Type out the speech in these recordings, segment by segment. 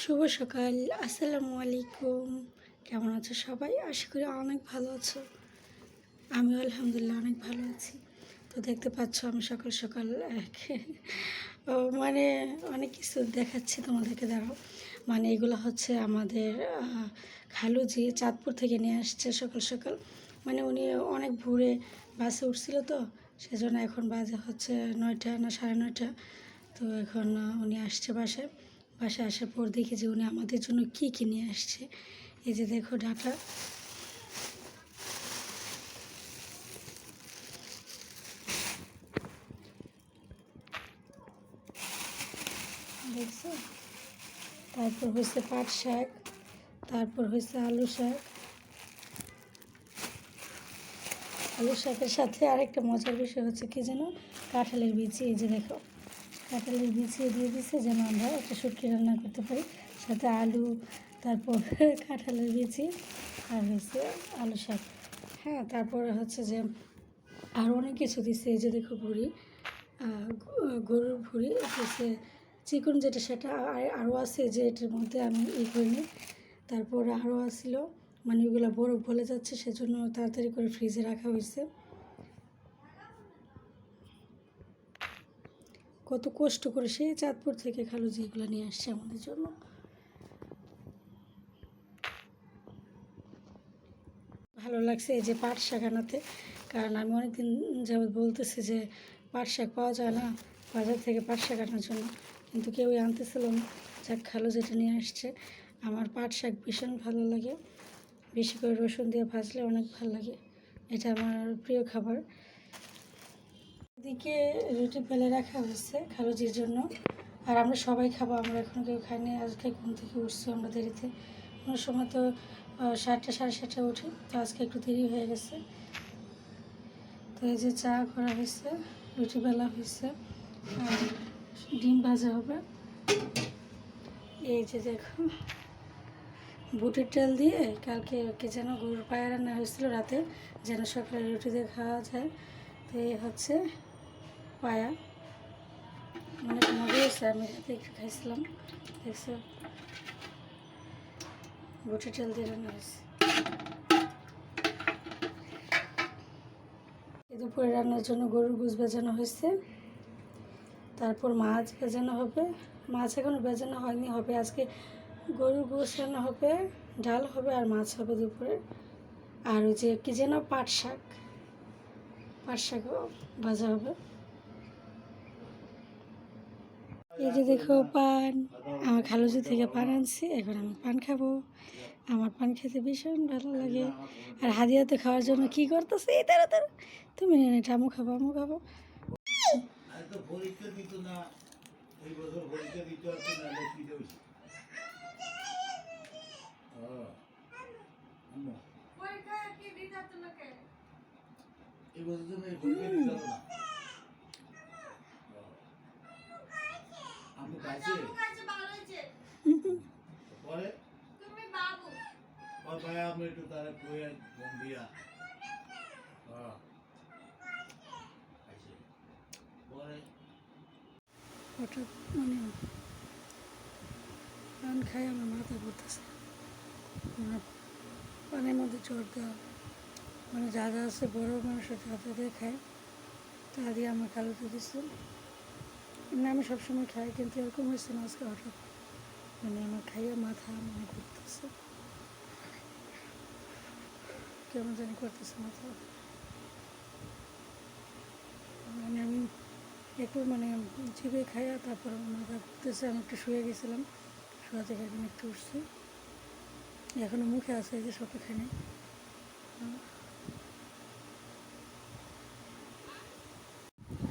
শুভ সকাল আসসালামু আলাইকুম। কেমন আছো সবাই? আশা করি অনেক ভালো আছো। আমিও আলহামদুলিল্লাহ অনেক ভালো আছি। তো দেখতে পাচ্ছ আমি সকাল সকাল মানে অনেক কিছু দেখাচ্ছি তোমাদেরকে দাঁড়াও। মানে এগুলো হচ্ছে আমাদের আহ, খালু জি চাঁদপুর থেকে নিয়ে আসছে সকাল সকাল। মানে উনি অনেক ভোরে বাসে উঠছিল তো সেজন্য এখন বাজে হচ্ছে নয়টা না সাড়ে নয়টা। তো এখন উনি আসছে বাসায়। বাসায় আসার পর দেখি যে উনি আমাদের জন্য কী কী নিয়ে আসছে। এই যে দেখো ডাটা। দেখছ? তারপর হয়েছে পাট শাক, তারপর হয়েছে আলু শাক। আলু শাকের সাথে আরেকটা মজার বিষয় হচ্ছে কি যেন? কাঁঠালের বিচি এই যে দেখো। কাঁঠালের বিছিয়ে দিয়ে দিছে যেন আমরা একটা শুটকি রান্না করতে পারি। সাথে আলু, তারপর কাঁঠালের বিচি আর হয়েছে আলু শাক। হ্যাঁ তারপরে হচ্ছে যে আরও অনেক কিছু দিছে, এই যে দেখো ভুড়ি গরুর ভুড়ি হচ্ছে চিকন যেটা সেটা আর- আরও আছে যে এটার মধ্যে আমি ই করিনি তারপর আরও আসছিল মানে ওইগুলো বরফ গলে যাচ্ছে, সেজন্য তাড়াতাড়ি করে ফ্রিজে রাখা হয়েছে। কত কষ্ট করে সেই চাঁদপুর থেকে খালু যেগুলো নিয়ে আসছে আমাদের জন্য। ভালো লাগছে এই যে পাট শাক আনাতে, কারণ আমি অনেকদিন যাবৎ বলতেছি যে পাট শাক পাওয়া যায় না, বাজার থেকে পাট শাক আনার জন্য, কিন্তু কেউই আনতেছিল না। যাক, খালো যেটা নিয়ে আসছে, আমার পাট শাক ভীষণ ভালো লাগে। বেশি করে রসুন দিয়ে ভাজলে অনেক ভালো লাগে। এটা আমার প্রিয় খাবার। এদিকে রুটি ফেলে রাখা হয়েছে খালুজির জন্য। আর আমরা সবাই খাব, আমরা এখন কেউ খাইনি। আজকে ঘুম থেকে উঠছি আমরা দেরিতে। কোনো সময় তো সাতটা, সাড়ে সাতটা উঠি, তো আজকে একটু দেরি হয়ে গেছে। তো এই যে চা করা হয়েছে, রুটি বেলা হয়েছে, আর ডিম ভাজা হবে। এই যে দেখো, বুটের ডাল দিয়ে কালকে কে যেন গরুর পায়ে রান্না হয়েছিল রাতে, যেন সকালে রুটি দিয়ে খাওয়া যায়। তো এই হচ্ছে পায়া। অনেক মজা হয়েছে, আমি খাইছিলাম। দেখছ? বুটের ডাল দিয়ে রান্না হয়েছে। দুপুরে রান্নার জন্য গরুর গুছ বেজানো হয়েছে। তারপর মাছ বেজানো হবে। মাছ এখনও বেজানো হয়নি, হবে আজকে গরুর গোস রান্না হবে, ডাল হবে আর মাছ হবে দুপুরে। আর ওই যে কি যেন পাট শাক, পাট শাকও ভাজা হবে। এই যে দেখো পান আমার খালুজি থেকে পান আনছি এখন আমি পান খাব। আমার পান খেতে ভীষণ ভালো লাগে। আর হাদিয়াতে খাওয়ার জন্য কি করতেছে? এই তারা তারা তুমি নেনে আমু খাব আমু খাব। এই বছর পরীক্ষা দিতে পারছে না লক্ষ্মী দেব এই বছর জন্য এই পরীক্ষা দিতে পারো না আমি খাইছে পরে ওর ভাই আমি একটু তারা কয়ে ফোন দিয়া খাইছে পরে হঠাৎ মানে পান খাই আমার মাথা ঘুরতেছে পানের মধ্যে চোর দেওয়া মানে যা যা আছে বড় মানুষের হাতে দিয়ে খায় তা দিয়ে আমার কালোতে দিচ্ছে এমনি আমি সবসময় খাই কিন্তু এরকম হয়েছে আজকে হঠাৎ মানে আমার খাইয়া মাথা মানে ঘুরতেছে কেমন জানি করতেছে মাথা মানে আমি একটু মানে জিভে খাইয়া তারপর মাথা ঘুরতেছে আমি একটু শুয়ে গেছিলাম, শোয়া থেকে এখন একটু উঠছি। এখনও মুখে আছে যে সব এখানে।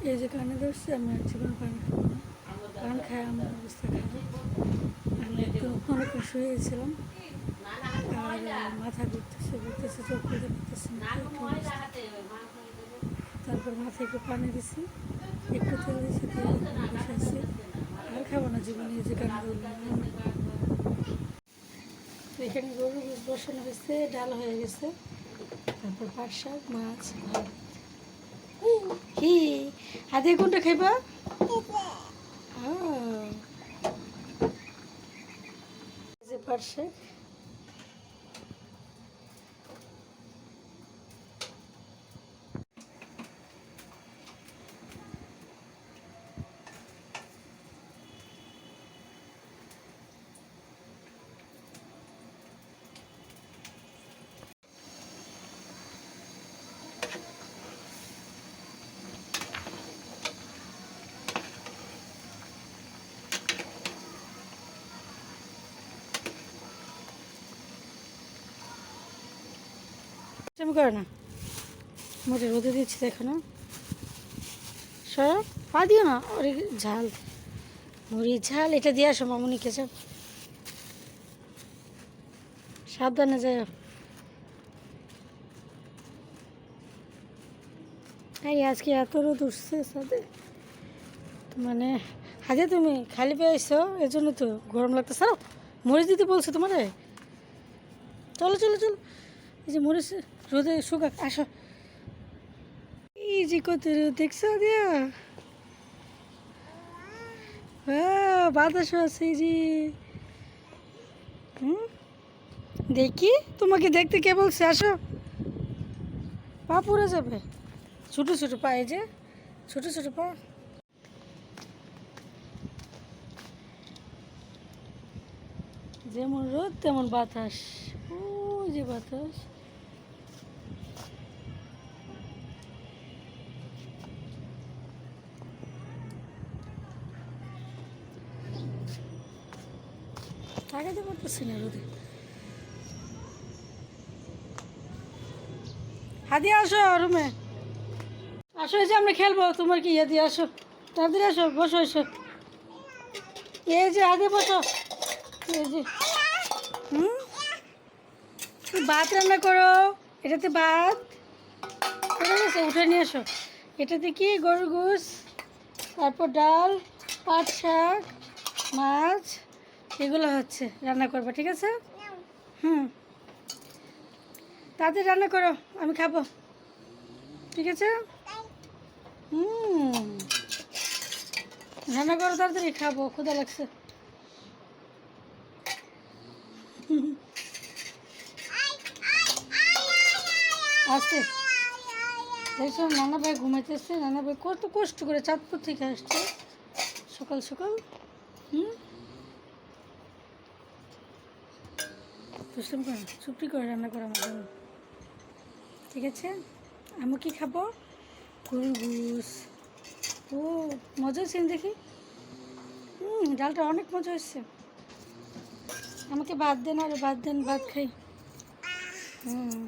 এই যে কানে ধরছি, আমি আর জীবন পান খাব না। পান খাই আমার অবস্থা খারাপ। আমি একটু অনেকক্ষণ শুয়ে গেছিলাম মাথা ঘুরতেছে ঘুরতেছে, চোখ খুলতে পারতেছে। তারপর মাথায় একটু পানি দিছি, একটু তেল দিয়েছি দিয়ে আর খাব না জীবনে যে কানে এখানে গরু বসানো হয়েছে, ডাল হয়ে গেছে। তারপর পাট শাক, মাছ, ভাত। কি হাতে কোনটা খাইবা? আহ। পার্শ্বে তুমি করো না। মোটে রোদে দিচ্ছি, দেখো না। সব পা দিও না, ওরে ঝাল। মুড়ি ঝাল, এটা দিয়ে আসো মামুনিকে যাও সাবধানে যাই এই, আজকে এত রোদ উঠছে সাথে মানে হাজে তুমি খালি পেয়ে পেয়েছ এর জন্য তো গরম লাগতো স্যার মরিচ দিতে বলছো তোমারে। চলো চলো চলো। এই যে মরিচ রোদে শুকাক আসো। এই যে কত রোদ, দেখছ দিয়া? বাতাসও আছে যে। হুম? দেখি, তোমাকে দেখতে কে বলছে, আসো। পা পুড়ে যাবে। ছোটো ছোটো পা, এই যে। ছোটো ছোটো পা। যেমন রোদ, তেমন বাতাস। ও যে বাতাস। তাকাতে পারতেছি না রোদে। হাদি, আসো রুমে। আসো, এই যে আমরা খেলব, তোমার কি হাদি? আসো, তাড়াতাড়ি আসো, বসো এসো এই যে হাদি, বসো। এই যে, হুম? ভাত রান্না করো, এটাতে ভাত। উঠে নিয়ে আসো। এটাতে কি? গরুর গোস তারপর ডাল, পাট শাক, মাছ। এগুলো হচ্ছে, রান্না করব, ঠিক আছে? হুম। তাড়াতাড়ি রান্না করো, আমি খাব। ঠিক আছে? হুম। রান্না করো, তাড়াতাড়ি খাব ক্ষুদা লাগছে। আসতে দেখছ নানা ভাই ঘুমাইতেছে নানা ভাই কত কষ্ট করে চাঁদপুর থেকে আসছে। সকাল সকাল। হুম। বুঝলাম করে চুপটি করে রান্না করা আমার জন্য ঠিক আছে? আমি কি খাব? গরুর ও মজা হচ্ছে দেখি। হুম ডালটা অনেক মজা হচ্ছে আমাকে বাদ দেন, আর বাদ দেন, ভাত খাই। হুম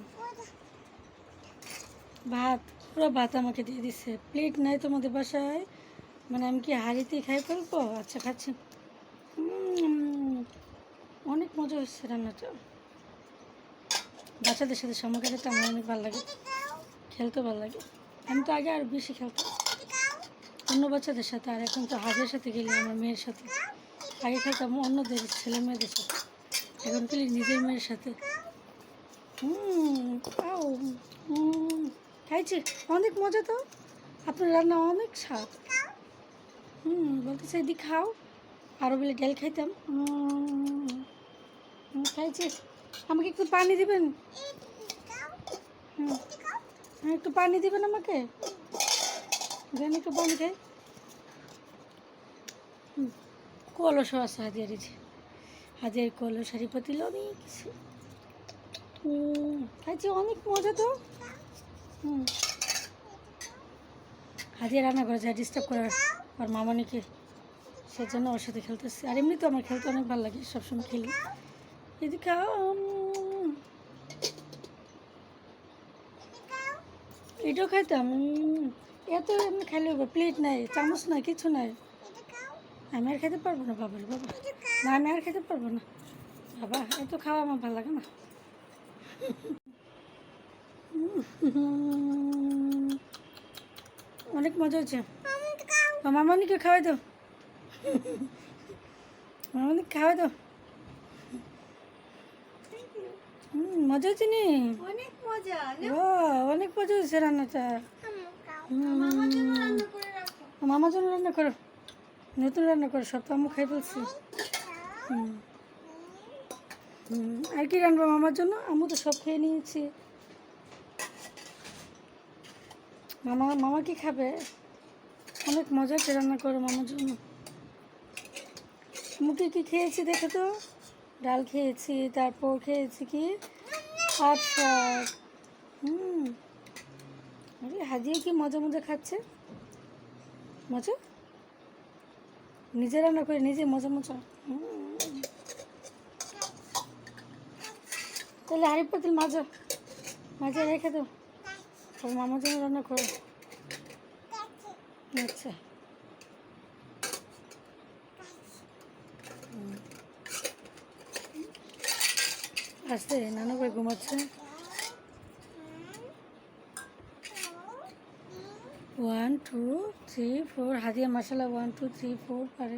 ভাত, পুরো ভাত আমাকে দিয়ে দিচ্ছে প্লেট নাই তোমাদের বাসায়। মানে আমি কি হাঁড়িতেই খাই ফেলব? আচ্ছা খাচ্ছি। অনেক মজা হচ্ছে রান্নাটা। বাচ্চাদের সাথে সময় কাটাতে আমার অনেক ভালো লাগে। খেলতে ভালো লাগে। আমি তো আগে আর বেশি খেলতাম। অন্য বাচ্চাদের সাথে আর এখন তো হাজের সাথে গেলে আমার মেয়ের সাথে। আগে খেলতাম অন্যদের, ছেলে মেয়েদের সাথে। এখন খেলি নিজের মেয়ের সাথে। খাইছি? অনেক মজা তো। আপনার রান্না অনেক স্বাদ। হুম বলতেছে, এদিক খাও। আরও বলে, ডাল খাইতাম। খাইছি। আমাকে একটু পানি দিবেন? হ্যাঁ, একটু পানি দিবেন আমাকে? দেন একটু পানি হুম, কলসও আছে হাজিয়ার এই যে। হাজিয়ার কলস হারি পাতিল অনেক কিছু খাইছি অনেক মজা তো। হুম। রান্না করে যায় ডিস্টার্ব করার আর মামানিকে সেজন্য ওর সাথে খেলতেছি। আর এমনি তো আমার খেলতে অনেক ভালো লাগে সবসময় খেলি। এদিকে এটাও খাইতাম এত এমনি খাইলে প্লেট নাই, চামচ নাই, কিছু নাই। আমি আর খেতে পারব না বাবার বাবা। না, আমি আর খেতে পারব না। বাবা, এত খাওয়া আমার ভালো লাগে না। অনেক মজা হচ্ছে মামানিকে খাওয়াই দাও। মামানিকে খাওয়াই দাও। হুম, মজা হচ্ছে নি? অনেক মজা ও অনেক মজা হচ্ছে রান্নাটা। মামার জন্য রান্না করে রান্না নতুন রান্না করো সব তো আমি খাই ফেলছি। হুম। আর কি রান্নাবো মামার জন্য? আমি তো সব খেয়ে নিয়েছি। মামা মামা কি খাবে? অনেক মজা রান্না করো মামার জন্য। মুখে কি খেয়েছি দেখে তো? ডাল খেয়েছি, তারপর খেয়েছি কি? পাট শাক। হুম। আরে হাজিয়ে কি মজা মজা খাচ্ছে? মজা? নিজে রান্না করে নিজে মজা মজা। তাহলে আরেক পাতিল মাজা। মাজা রেখে তোর মামার জন্য রান্না করো। আচ্ছা। আসতে নানু ভাই ঘুমাচ্ছে। ওয়ান টু থ্রি ফোর হাদিয়া মশলা ওয়ান টু থ্রি ফোর পারে।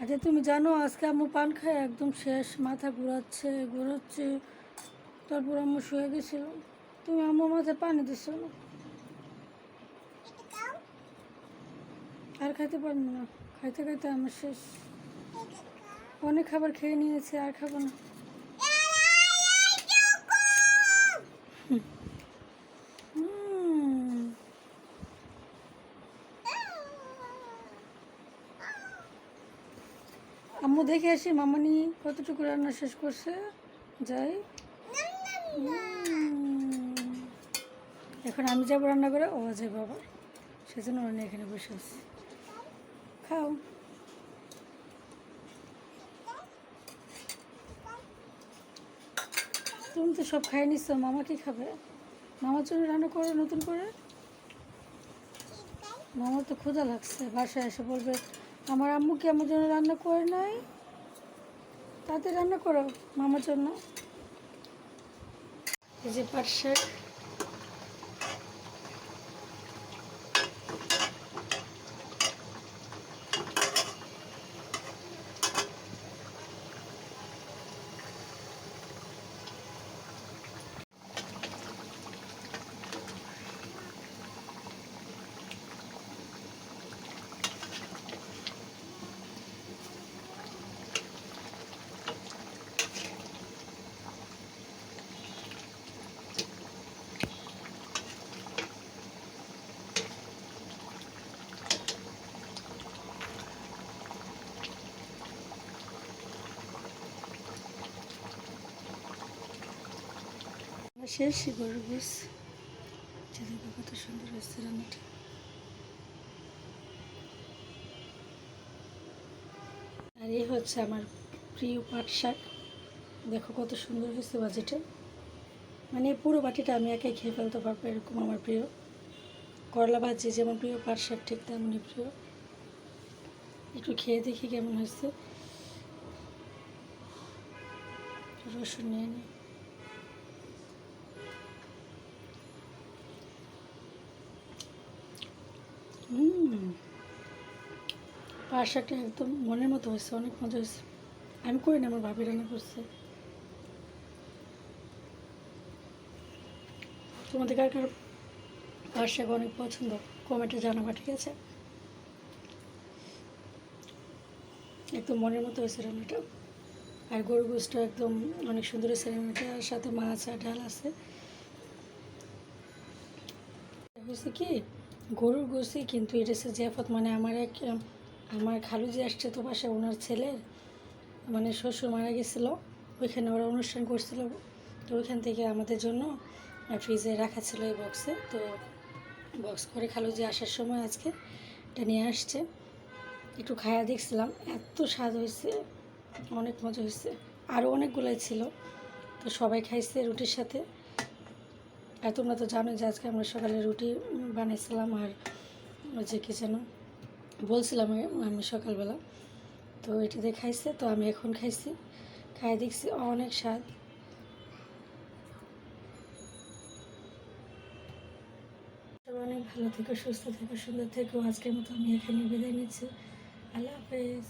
আচ্ছা তুমি জানো, আজকে আম্মু পান খায়, একদম শেষ, মাথা ঘুরাচ্ছে ঘুরাচ্ছে, তারপর আম্মু শুয়ে গেছিল। তুমি আম্মু মাথায় পানি দিছো না? আর খাইতে পারব না। খাইতে খাইতে আমার শেষ। অনেক খাবার খেয়ে নিয়েছে, আর খাব না। আম্মু দেখে আসি, মামানি কতটুকু রান্না শেষ করছে। যাই। এখন আমি যাব রান্না করে ও যাই বাবা সেজন্য রান্না এখানে বসে আছি। খাও। তুমি তো সব খাই নিচ্ছ মামা কি খাবে? মামার জন্য রান্না করে, নতুন করে? মামার তো ক্ষুধা লাগছে, বাসায় এসে বলবে, আমার আম্মু কি আমার জন্য রান্না করে নাই? তাতে রান্না করো মামার জন্য। এই যে পাট শাক। শেষ গরুর গোস যে দেখো কত সুন্দর রান্নাটা আর এই হচ্ছে আমার প্রিয় পাট শাক। দেখো কত সুন্দর হয়েছে বাজিটা। মানে পুরো বাটিটা আমি একাই খেয়ে ফেলতে পারব, এরকম আমার প্রিয়। করলা ভাজি যেমন প্রিয়, পাট শাক ঠিক তেমনই প্রিয়। একটু খেয়ে দেখি কেমন হয়েছে। রসুন নিয়ে নিই হুম। পাট শাকটা একদম মনের মতো হয়েছে, অনেক মজা হয়েছে। আমি করি না, আমার ভাবি রান্না করছে। তোমাদের কার কার পাট শাক অনেক পছন্দ? কমেন্টে জানাবা, ঠিক আছে? একদম মনের মতো হয়েছে রান্নাটা। আর গরু গোসটা একদম অনেক সুন্দর হয়েছে আর সাথে মাছ আর ডাল আছে। হয়েছে কি? গরুর গোসই কিন্তু এটা হচ্ছে জিয়াফত মানে আমার এক, আমার খালু যে আসছে তো পাশে ওনার ছেলের মানে শ্বশুর মারা গেছিল, ওইখানে ওরা অনুষ্ঠান করছিল, তো ওইখান থেকে আমাদের জন্য ফ্রিজে রাখা ছিল এই বক্সে, তো বক্স করে খালু যে আসার সময় আজকে এটা নিয়ে আসছে। একটু খায়া দেখছিলাম, এত স্বাদ হয়েছে, অনেক মজা হয়েছে আরও অনেকগুলোই ছিল, তো সবাই খাইছে রুটির সাথে। আর তোমরা তো জানো যে আজকে আমরা সকালে রুটি বানিয়েছিলাম আর যে কি যেন বলছিলাম আমি সকালবেলা। তো এটা দিয়ে খাইছে, তো আমি এখন খাইছি। খাই দেখছি অনেক স্বাদ। অনেক ভালো থেকো, সুস্থ থেকো, সুন্দর থেকো। আজকের মতো আমি এখানে বিদায় নিচ্ছি। আল্লাহ হাফেজ।